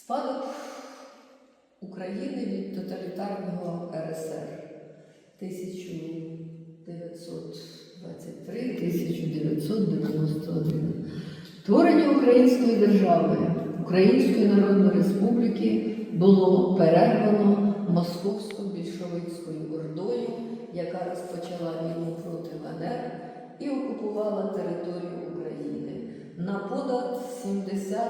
Спадок України від тоталітарного РСР 1923-1991. Творення Української держави, Української Народної Республіки було перервано московсько-більшовицькою ордою, яка розпочала війну проти ВНР і окупувала територію України. На понад 70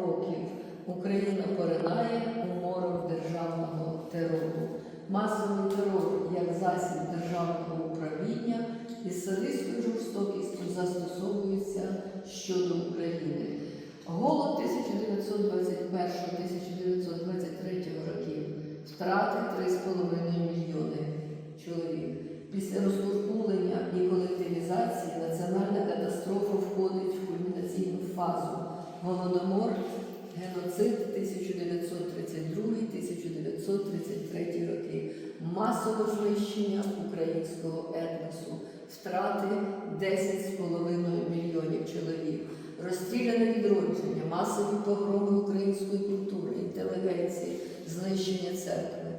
років Україна поринає у морок державного терору. Масовий терор як засіб державного управління із садистською жорстокістю застосовується щодо України. Голод 1921-1923 років втрати 3,5 мільйони чоловік. Після розкуркулення і колективізації національна катастрофа входить в кульмінаційну фазу. Голодомор, 1932-1933 роки, масове знищення українського етносу, втрати 10,5 мільйонів чоловік, розстріляне відродження, масові погроми української культури, інтелігенції, знищення церкви.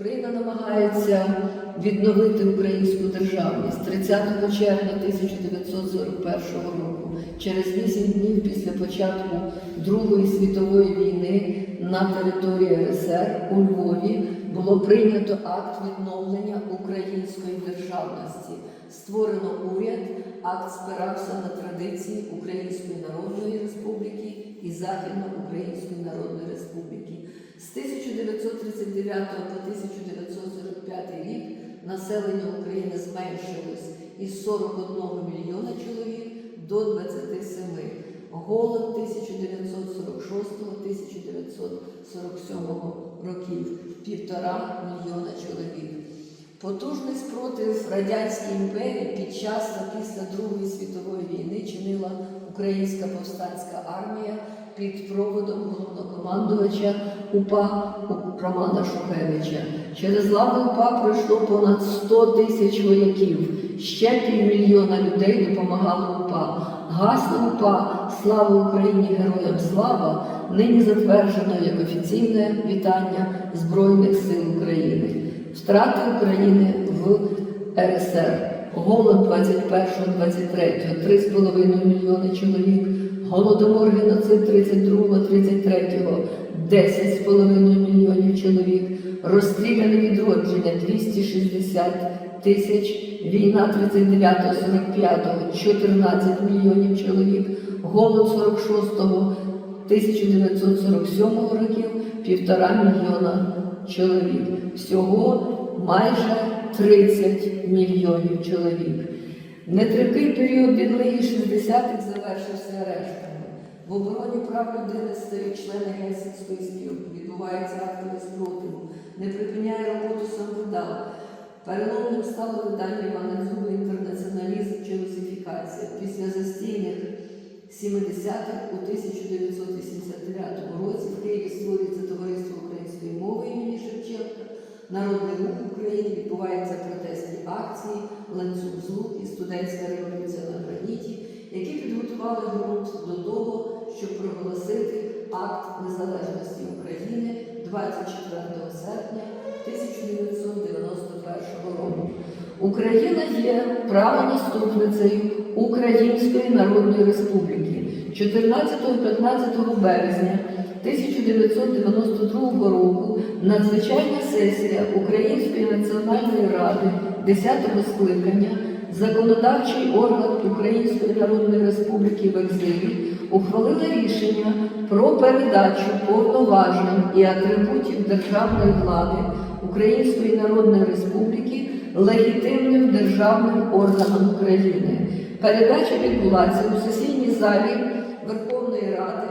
Україна намагається відновити українську державність 30 червня 1941 року, через 8 днів після початку Другої світової війни на території РСР у Львові було прийнято акт відновлення української державності. Створено уряд, акт спирався на традиції Української Народної Республіки і Західноукраїнської Народної Республіки. З 1939 по 1945 рік населення України зменшилось із 41 мільйона чоловік до 27. Голод 1946-1947 років півтора мільйона чоловік. Потужний спротив Радянській імперії під час та після Другої світової війни чинила Українська повстанська армія під проводом головнокомандувача УПА Романа Шухевича. Через лави УПА пройшло понад 100 тисяч вояків. Ще півмільйона людей допомагало УПА. Гасло УПА Слава Україні! Героям слава! нині затверджено як офіційне вітання Збройних сил України. Втрати України в РСР. Голод 21-23, 3,5 мільйони чоловік. Голодомор геноцид 32-33, 10,5 мільйонів чоловік. Розстріляне відродження 260 тисяч. Війна 39-45, 14 мільйонів чоловік. Голод 46-го 1947 років півтора мільйона чоловік. Всього майже 30 мільйонів чоловік. Нетривкий період відлиги 60-х завершився арештами. В обороні прав людини стають члени Гельсінської спілки, відбуваються актові спротиву, не припиняє роботу самовдал. Переломним стало видання Івана Дзюби інтернаціоналізм чи русифікація. Після застійних 70-х у 1989 відбуваються протестні акції, ланцюг і студентська революція на граніті, які підготували грунт до того, щоб проголосити акт незалежності України 24 серпня Україна є правонаступницею Української Народної Республіки. 14-15 березня 1992 року надзвичайна сесія Української національної ради 10-го скликання, законодавчий орган Української Народної Республіки в екзилі ухвалила рішення про передачу повноважень і атрибутів державної влади Української Народної Республіки легітимним державним органам України. Передача відбулася у сесійній залі Верховної Ради.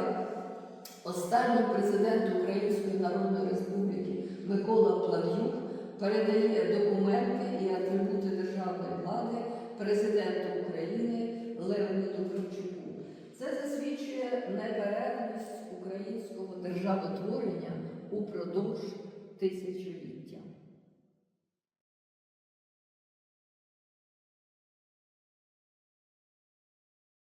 Останній президент Української Народної Республіки Микола Плав'юк передає документи і атрибути державної влади президенту України Леоніду Кравчуку. Це засвідчує неперервність українського державотворення упродовж тисячоліття.